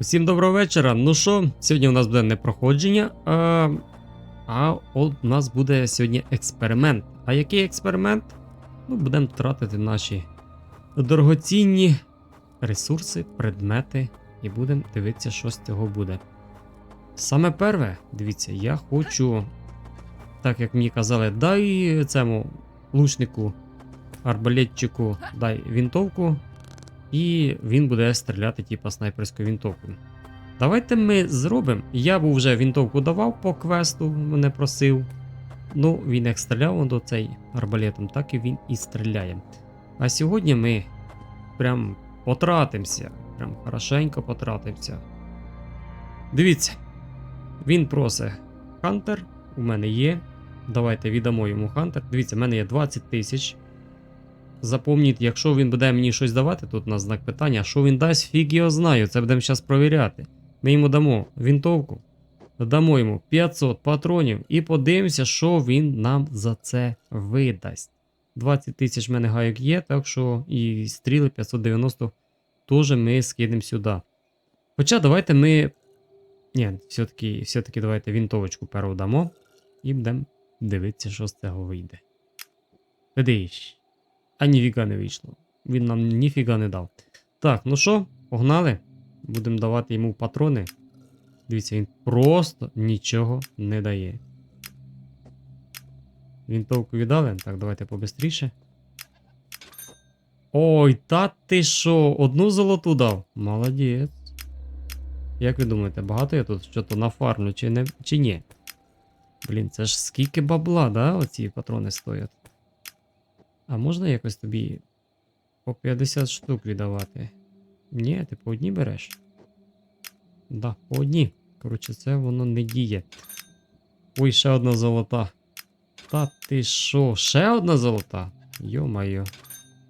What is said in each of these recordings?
Усім доброго вечора. Ну що, сьогодні у нас буде не проходження, а, а у нас буде сьогодні експеримент. А який експеримент? Ну, будемо тратити наші дорогоцінні ресурси, предмети і будемо дивитися, що з цього буде. Саме перше, дивіться, я хочу, так як мені казали, дай цьому лучнику, арбалетчику, дай вінтовку, і він буде стріляти, типа снайперською вінтовкою. Давайте ми зробимо. Я був вже вінтовку давав по квесту, мене просив. Ну, він як стріляв до цей арбалетом, так і він і стріляє. А сьогодні ми прям потратимося. Прям хорошенько потратимося. Дивіться, він просить Хантер, у мене є. Давайте віддамо йому Хантер. Дивіться, в мене є 20 тисяч. Запомніть, якщо він буде мені щось давати, тут на знак питання, що він дасть, фіг його знаю, це будемо зараз провіряти. Ми йому дамо вінтовку, дамо йому 500 патронів і подивимося, що він нам за це видасть. 20 тисяч в мене гайок є, так що і стріли 590 теж ми скинемо сюди. Хоча давайте ми. Ні, все-таки все-таки давайте вінтовочку першу дамо і будемо дивитися, що з цього вийде. Подивись. А ніфіга не вийшло. Він нам ніфіга не дав. Так, ну що, погнали. Будемо давати йому патрони. Дивіться, він просто нічого не дає. Вінтовку віддали. Так, давайте побистріше. Ой, та ти що? Одну золоту дав? Молодець. Як ви думаєте, багато я тут що-то нафармлю чи не чи ні? Блін, це ж скільки бабла, да? Оці патрони стоять. А можна якось тобі по 50 штук віддавати? Ні, ти по одній береш? Да, по одній. Коротше, це воно не діє. Ой, ще одна золота. Та ти що? Ще одна золота? Йо-майо.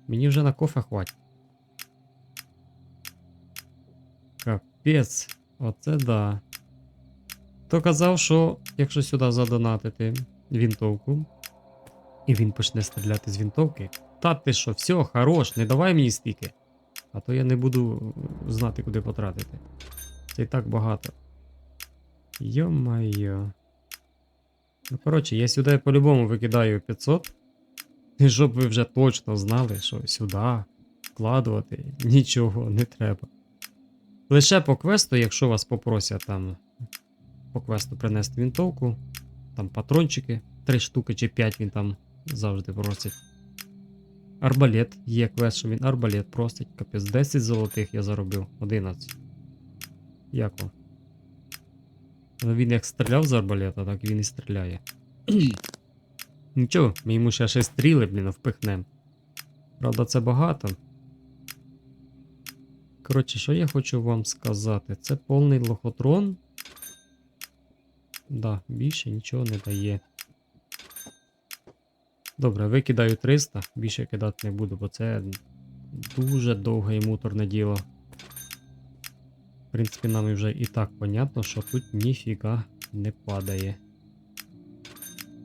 Мені вже на кофе хватить. Капець. Оце да. Хто казав, що якщо сюди задонатити вінтовку, і він почне стріляти з вінтовки. Та ти що, все, хорош, не давай мені стільки. А то я не буду знати, куди потратити. Це і так багато. Йо-майо. Ну, коротше, я сюди по-любому викидаю 500. І щоб ви вже точно знали, що сюди вкладувати нічого не треба. Лише по квесту, якщо вас попросять там по квесту принести вінтовку, там патрончики, 3 штуки чи 5 він там завжди просить. Арбалет. Є квест, що він арбалет просить. Капець 10 золотих я заробив. 11. Як вам? Ну, Він як стріляв з арбалета, так він і стріляє. Нічого, ми йому ще ще стріли, блін, впихнем. Правда, це багато. Коротше, що я хочу вам сказати? Це повний лохотрон. Да, більше нічого не дає. Понятно, викидаю 300, більше кидати не буду, бо це дуже довге і муторне діло. В принципі, нам вже і так понятно, що тут ніфіга не падає.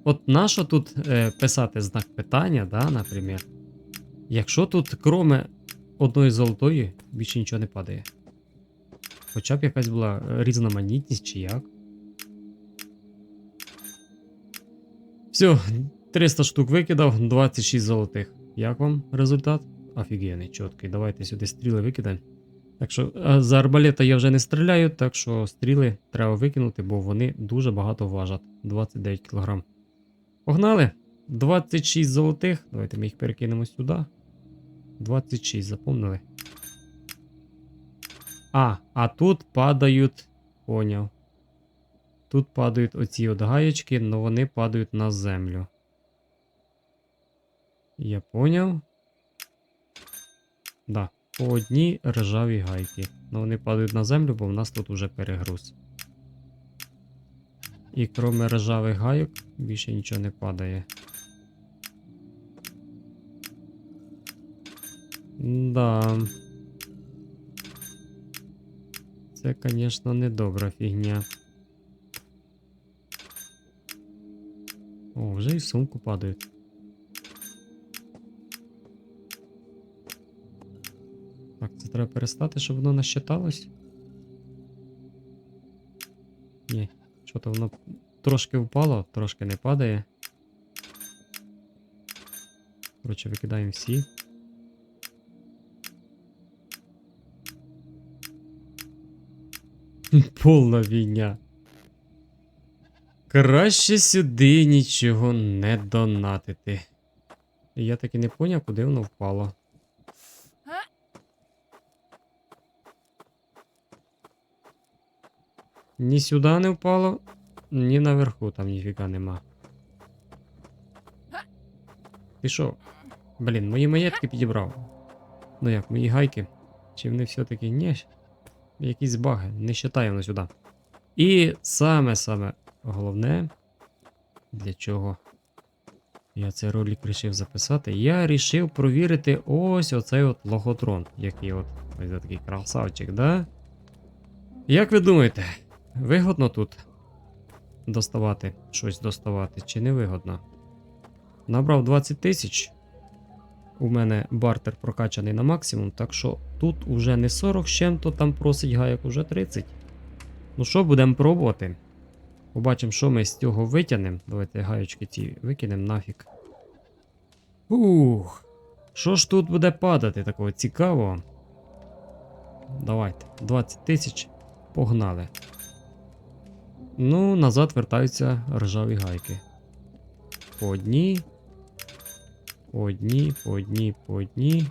От нащо тут е, писати знак питання, да, наприклад, якщо тут, кроме одної золотої, більше нічого не падає. Хоча б якась була різноманітність чи як. Все, 300 штук викидав, 26 золотих. Як вам результат? Офігенний, чіткий. Давайте сюди стріли викидаємо. Так що за арбалета я вже не стріляю, так що стріли треба викинути, бо вони дуже багато важать. 29 кг. Погнали! 26 золотих. Давайте ми їх перекинемо сюди. 26, запомнили. А, а тут падають. Поняв. Тут падають оці от гаєчки, але вони падають на землю. Я поняв. Да, по одній ржавій гайки. Ну вони падають на землю, бо в нас тут уже перегруз. І кроме ржавих гайок більше нічого не падає. Да. Це, звісно, не добра фігня. О, вже і сумку падають. Так, це треба перестати, щоб воно насчиталось. Ні, що-то воно трошки впало, трошки не падає. Коротше, викидаємо всі. Повна війня. Краще сюди нічого не донатити. І Я таки не поняв, куди воно впало. Ні сюди не впало, ні наверху там ніфіга нема. Що? Блін, мої маєтки підібрав. Ну як, мої гайки? Чи вони все-таки ні? Якісь баги, не считаємо сюди. І саме-саме головне, для чого я цей ролик вирішив записати, я вирішив провірити ось оцей от лохотрон, який от ось такий красавчик, да? Як ви думаєте, вигодно тут доставати щось доставати, чи не вигодно? Набрав 20 тисяч. У мене бартер прокачаний на максимум, так що тут уже не 40 з чим-то там просить гаяк, уже 30. Ну що, будемо пробувати. Побачимо, що ми з цього витягнемо. Давайте гаючки ці викинемо нафіг. Ух. Що ж тут буде падати такого цікавого? Давайте, 20 тисяч. Погнали. Ну, назад вертаються ржаві гайки. По одній. По одній, по одній, по одній.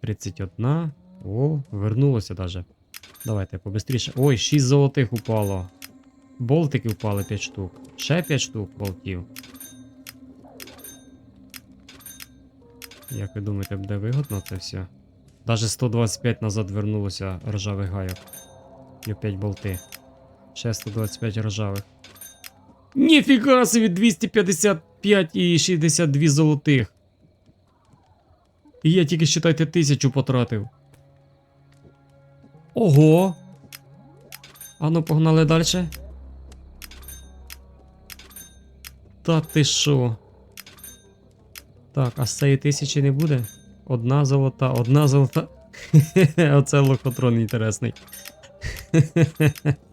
31. О, вернулося даже. Давайте побистріше. Ой, 6 золотих упало. Болтики впали 5 штук. Ще 5 штук болтів. Як ви думаєте, буде вигодно це все? Даже 125 назад вернулося ржавих гайок. І 5 болти. Ще 125 ржавих. Ніфіга собі 255 і 62 золотих. І я тільки считайте тисячу потратив. Ого. Ану, погнали далі. Та ти що? Так, а з цієї тисячі не буде? Одна золота, одна золота. Оце лохотрон інтересний.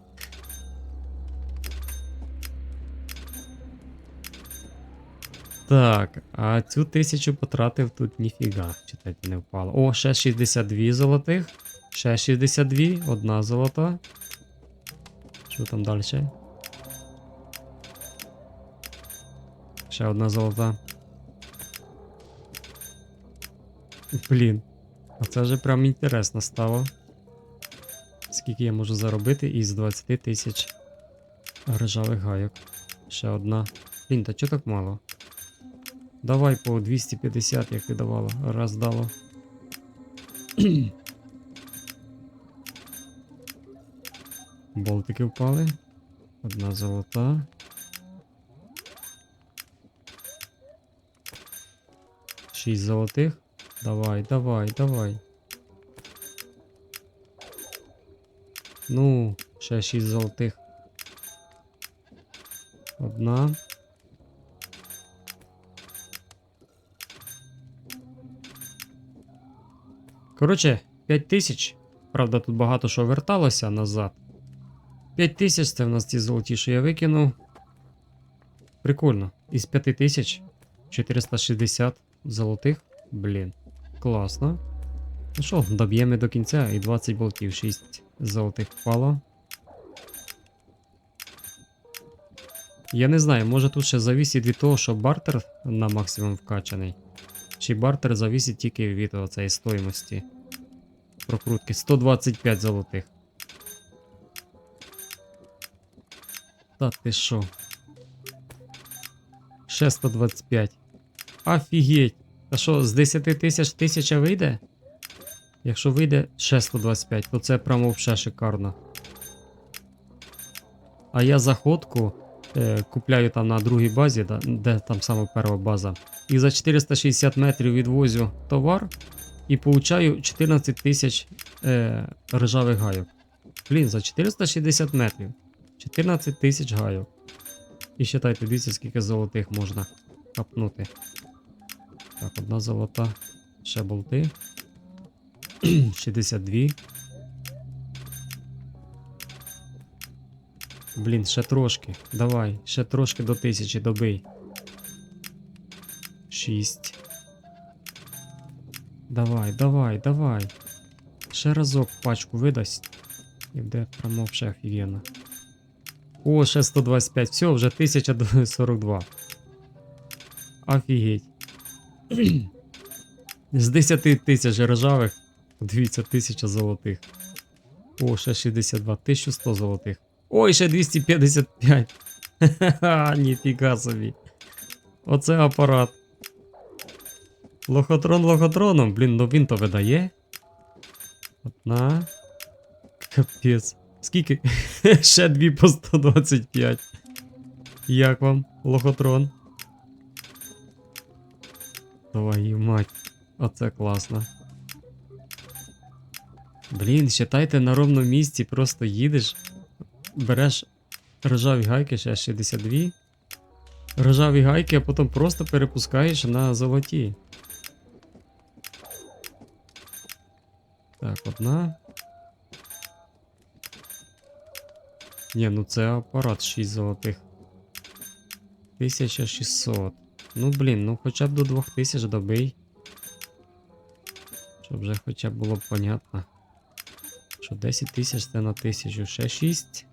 Так, а цю тисячу потратив тут ніфіга. Читайте, не впало. О, ще 62 золотих. Ще 62, одна золота. Що там далі? Ще одна золота. Блін. А це вже прям інтересно стало. Скільки я можу заробити із 20 тисяч ржавих гайок. Ще одна. Блін, та чого так мало? Давай по 250, як і давало. Раз дало. Болтики впали. Одна золота. Шість золотих. Давай, давай, давай. Ну, ще шість золотих. Одна. Коротше, 5 тисяч. Правда, тут багато що верталося назад. 5 тисяч це в нас ті золоті, що я викинув. Прикольно. Із 5 тисяч 460 золотих. Блін. Класно. Ну що, доб'ємо до кінця і 20 болтів, 6 золотих впало. Я не знаю, може тут ще завісить від того, що бартер на максимум вкачаний. Чи бартер завісить тільки від оцеї стоїмості прокрутки. 125 золотих. Та ти що? Ще 125. Офігеть! Та що, з 10 тисяч тисяча вийде? Якщо вийде ще 125, то це прямо взагалі шикарно. А я заходку е, купляю там на другій базі, да, де там саме перша база. І за 460 метрів відвозю товар і получаю 14 тисяч е, ржавих гайок. Блін, за 460 метрів. 14 тисяч гайок. І считайте, дивіться, скільки золотих можна капнути. Так, одна золота. Ще болти. 62. Блін, ще трошки. Давай, ще трошки до тисячі добий. Шість. Давай, давай, давай. Ще разок пачку видасть. І прямо взагалі офігенно. О, ще 125. Все, вже 1042. Офігеть. З 10 тисяч ржавих. Дивіться, 1000 золотих. О, ще 62. 1100 золотих. Ой, ще 255. Ха-ха, ніфіга собі. Оце апарат. Лохотрон лохотроном. Блін, ну він то видає. Одна. Капець. Скільки? Ще дві по 125. Як вам, лохотрон? Твою мать. Оце класно. Блін, считайте на ровному місці, просто їдеш, береш ржаві гайки, ще 62. Ржаві гайки, а потім просто перепускаєш на золоті. Так, одна. Ні, ну це апарат 6 золотих. 1600. Ну блін, ну хоча б до 2000 добий. Щоб вже хоча б було б понятно. Що 10 тисяч це на 1000. Ще 6.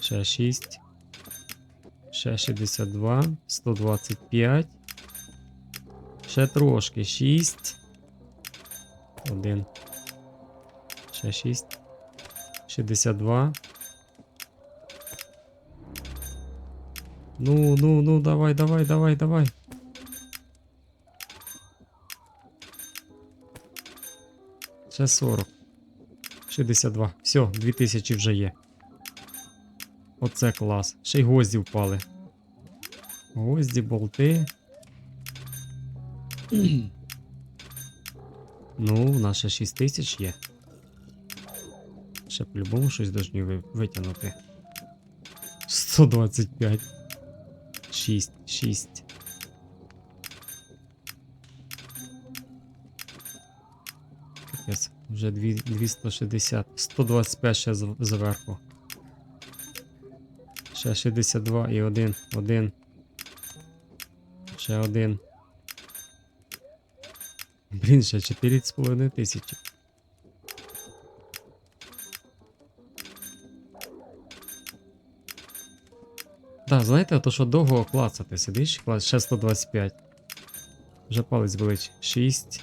Ще 6. Ще 62. 125. Ще трошки. 6. 1. Ще 6. 62. Ну, ну, ну, давай, давай, давай, давай. Ще 40. 62. Все, 2000 вже є. Оце клас. Ще й гвозді впали. Гвозді, болти. ну, у нас ще 6000 є. Ще по-любому щось должні витягнути. 125. 6, 6. Вже 260. 125 ще зверху. Ще 62 і 1. 1. Ще один. Блін, ще 4,5 тисячі. Так, знаєте, то що довго клацати, сидиш, клац, ще 125. Вже палець болить. 6.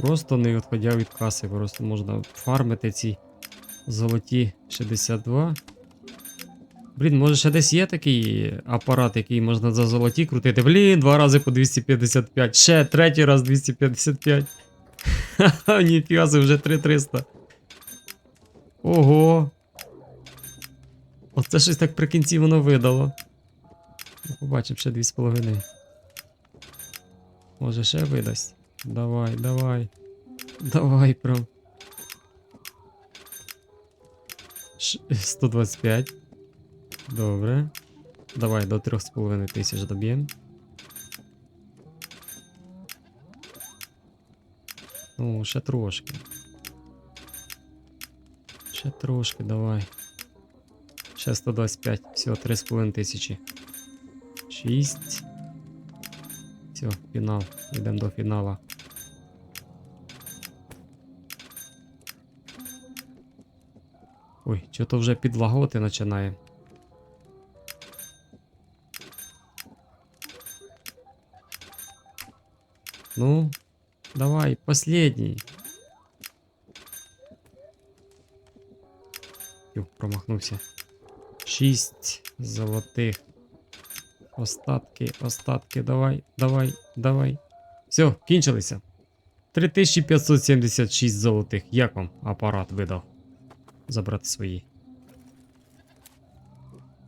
Просто не відходя від каси, просто можна фармити ці золоті 62. Блін, може ще десь є такий апарат, який можна за золоті крутити. Блін, два рази по 255. Ще третій раз 255. Ха-ха, ніфіга, вже 3300. Ого. Оце щось так при кінці воно видало. Ну, Побачимо ще 2,5. Може ще видасть. Давай, давай. Давай прям. Ш- 125. Добре. Давай до 3,5 тисяч доб'ємо. Ну, ще трошки. Ще трошки, давай. Ще 125. Все, 3,5 тисячі. 6. Все, фінал. Йдемо до фінала. Ой, що то вже підлаготи починає. Ну, давай, последний. Ю, промахнувся. Шість золотих. Остатки, остатки, давай, давай, давай. Все, кінчилися. 3576 золотих. Як вам апарат видав? Забрати свої.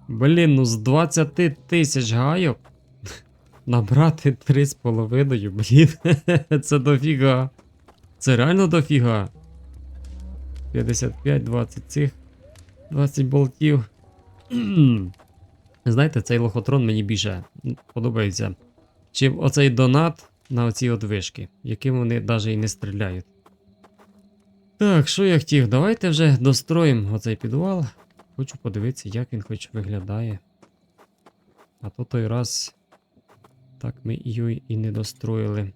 Блін, ну з 20 тисяч гайок. Набрати 3,5, блін. Це дофіга. Це реально дофіга. 55, 20 цих. 20 болтів. Знаєте, цей лохотрон мені більше подобається. Чим оцей донат на оці от вишки, яким вони навіть і не стріляють. Так, що я хотів? Давайте вже достроїмо оцей підвал. Хочу подивитися, як він хоч виглядає. А то той раз так ми її і не достроїли.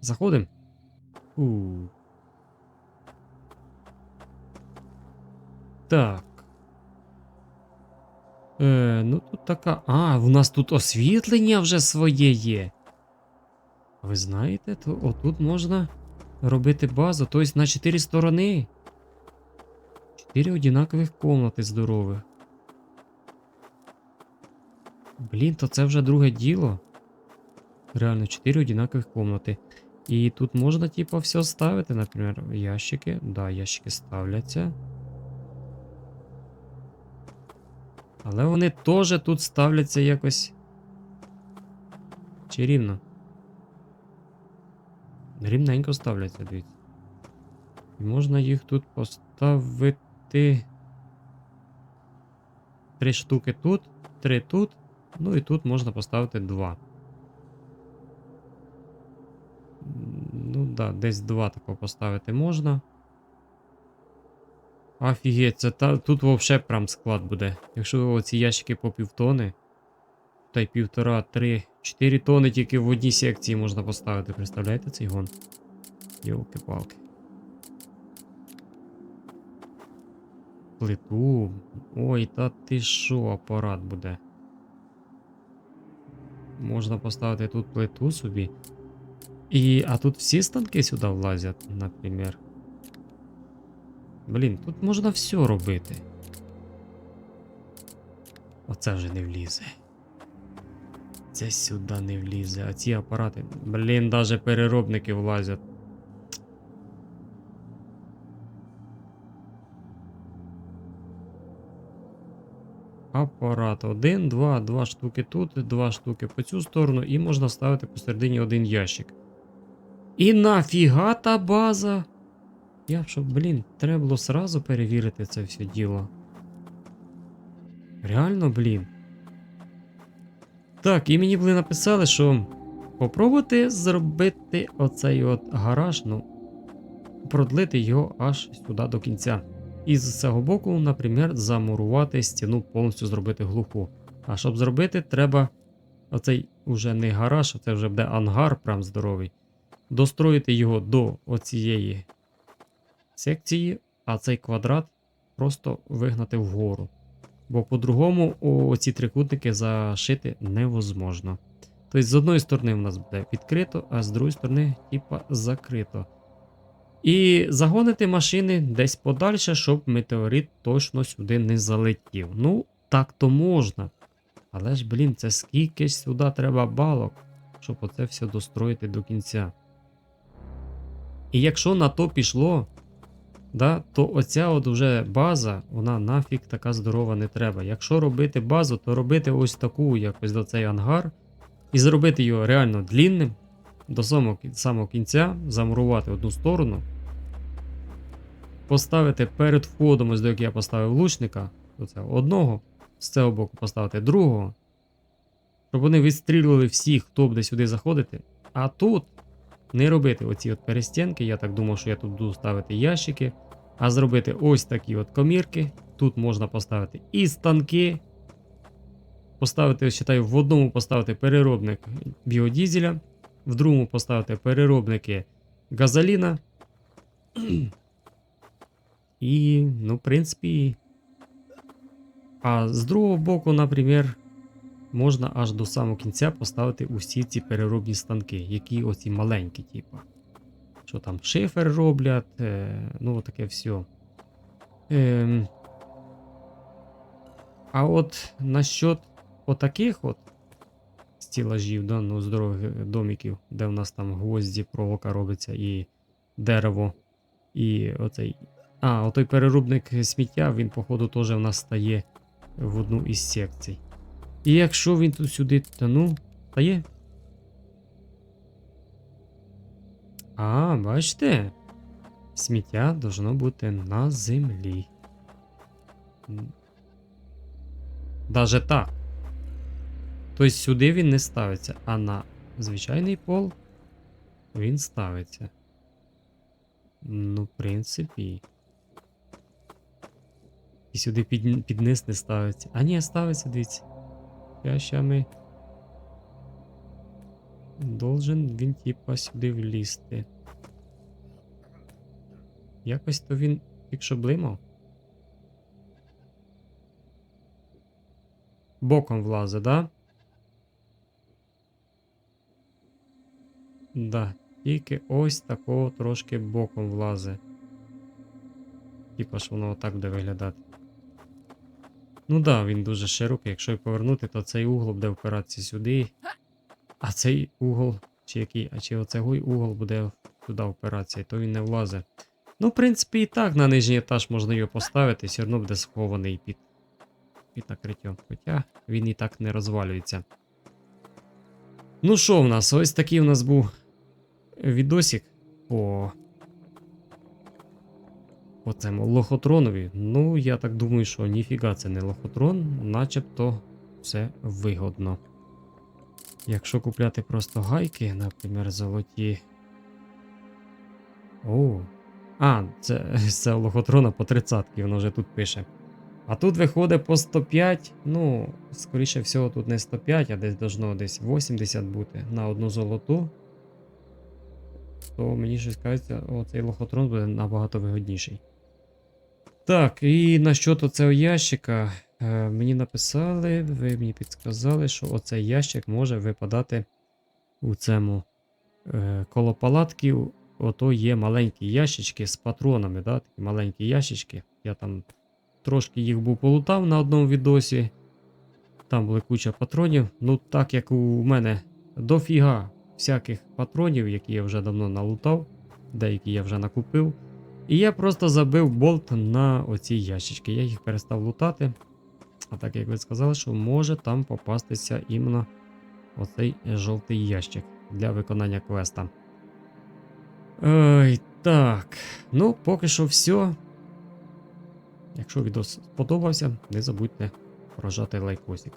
Заходимо. Так. Е, ну тут така. А, у нас тут освітлення вже своє є. Ви знаєте, то отут можна робити базу, тобто на 4 сторони. 4 одинакових комнати здорових. Блін, то це вже друге діло. Реально, 4 одинакових комнати. І тут можна, типу, все ставити, наприклад, ящики. Да, ящики ставляться. Але вони теж тут ставляться якось. Чи рівно? Рівненько ставляться, дивіться. І можна їх тут поставити. Три штуки тут, три тут. Ну і тут можна поставити два. Ну да, десь два такого поставити можна. Офігеть, це та, тут взагалі прям склад буде. Якщо оці ящики по півтони, та й півтора, три, чотири тони тільки в одній секції можна поставити. Представляєте цей гон? Йолки-палки. Плиту. Ой, та ти що, апарат буде. Можна поставити тут плиту собі. І, а тут всі станки сюди влазять, наприклад. Блін, тут можна все робити. Оце вже не влізе. Це сюди не влізе. А ці апарати. Блін, даже переробники влазять. Апарат. Один, два, два штуки тут, два штуки по цю сторону, і можна ставити посередині один ящик. І нафіга та база? Я що, блін, треба було сразу перевірити це все діло. Реально, блін. Так, і мені були написали, що попробувати зробити оцей от гараж, ну, продлити його аж сюди до кінця. І з цього боку, наприклад, замурувати стіну, повністю зробити глуху. А щоб зробити, треба оцей уже не гараж, а це вже буде ангар, прям здоровий. Достроїти його до оцієї секції, а цей квадрат просто вигнати вгору. Бо по-другому оці трикутники зашити невозможно. Тобто, з одної сторони, в нас буде відкрито, а з другої сторони, типа, закрито. І загонити машини десь подальше, щоб метеорит точно сюди не залетів. Ну, так то можна. Але ж, блін, це скільки ж сюди треба балок, щоб оце все достроїти до кінця. І якщо на то пішло, да, то оця от уже база, вона нафіг така здорова не треба. Якщо робити базу, то робити ось таку, якось до цей ангар, і зробити його реально длінним, до самого, самого кінця, замурувати одну сторону, поставити перед входом, ось до якого я поставив лучника, оце одного, з цього боку поставити другого, щоб вони відстрілювали всіх, хто буде сюди заходити. А тут не робити оці от перестінки, я так думав, що я тут буду ставити ящики, а зробити ось такі от комірки. Тут можна поставити і станки. Поставити, читаю, в одному поставити переробник біодізеля, в другому поставити переробники газоліна. І, ну, в принципі. А з другого боку, наприклад, можна аж до самого кінця поставити усі ці переробні станки, які оці маленькі, типу. Що там шифер роблять, е, ну таке все. Е, а от насчет отаких от стілажів, да, ну, здорових домиків, де в нас там гвозді, проволока робиться і дерево, і оцей. А, отой переробник сміття, він, походу, теж в нас стає в одну із секцій. І якщо він тут сюди тянув, стає. А, бачите? Сміття должно бути на землі. Даже так. Тобто сюди він не ставиться, а на звичайний пол він ставиться. Ну, в принципі. І сюди під, під низ не ставиться. А ні, ставиться, дивіться. Я ща ми. Должен він, типа, сюди влізти. Якось то він, якщо блимав. Боком влазить, да? Да, тільки ось такого трошки боком влазить. Типа ж воно отак буде виглядати. Ну да, він дуже широкий. Якщо й повернути, то цей угол буде впиратися сюди. А цей угол, чи який, а чи оцей угол буде туди впиратися, то він не влазить. Ну, в принципі, і так на нижній етаж можна його поставити, все одно буде схований під, під накриттям. Хоча він і так не розвалюється. Ну що в нас? Ось такий у нас був відосик по. По цьому лохотронові. Ну, я так думаю, що ніфіга це не лохотрон, начебто все вигодно. Якщо купляти просто гайки, наприклад, золоті. О. А, це це лохотрона по 30 воно вже тут пише. А тут виходить по 105. Ну, скоріше всього, тут не 105, а десь должно десь 80 бути на одну золоту. То мені щось кажеться, оцей лохотрон буде набагато вигодніший. Так, і насчет оцього ящика. Е, мені написали, ви мені підсказали, що оцей ящик може випадати у цьому е, коло палатки. Ото є маленькі ящички з патронами, да, такі маленькі ящички. Я там трошки їх був полутав на одному відосі. Там були куча патронів. Ну, так як у мене дофіга всяких патронів, які я вже давно налутав, деякі я вже накупив. І я просто забив болт на оці ящички. Я їх перестав лутати. А так як ви сказали, що може там попастися іменно оцей жовтий ящик для виконання квеста. Ой, так. Ну, поки що все. Якщо відео сподобався, не забудьте прожати лайкосик.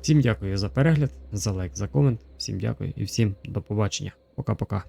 Всім дякую за перегляд, за лайк, за комент. Всім дякую і всім до побачення. Пока-пока.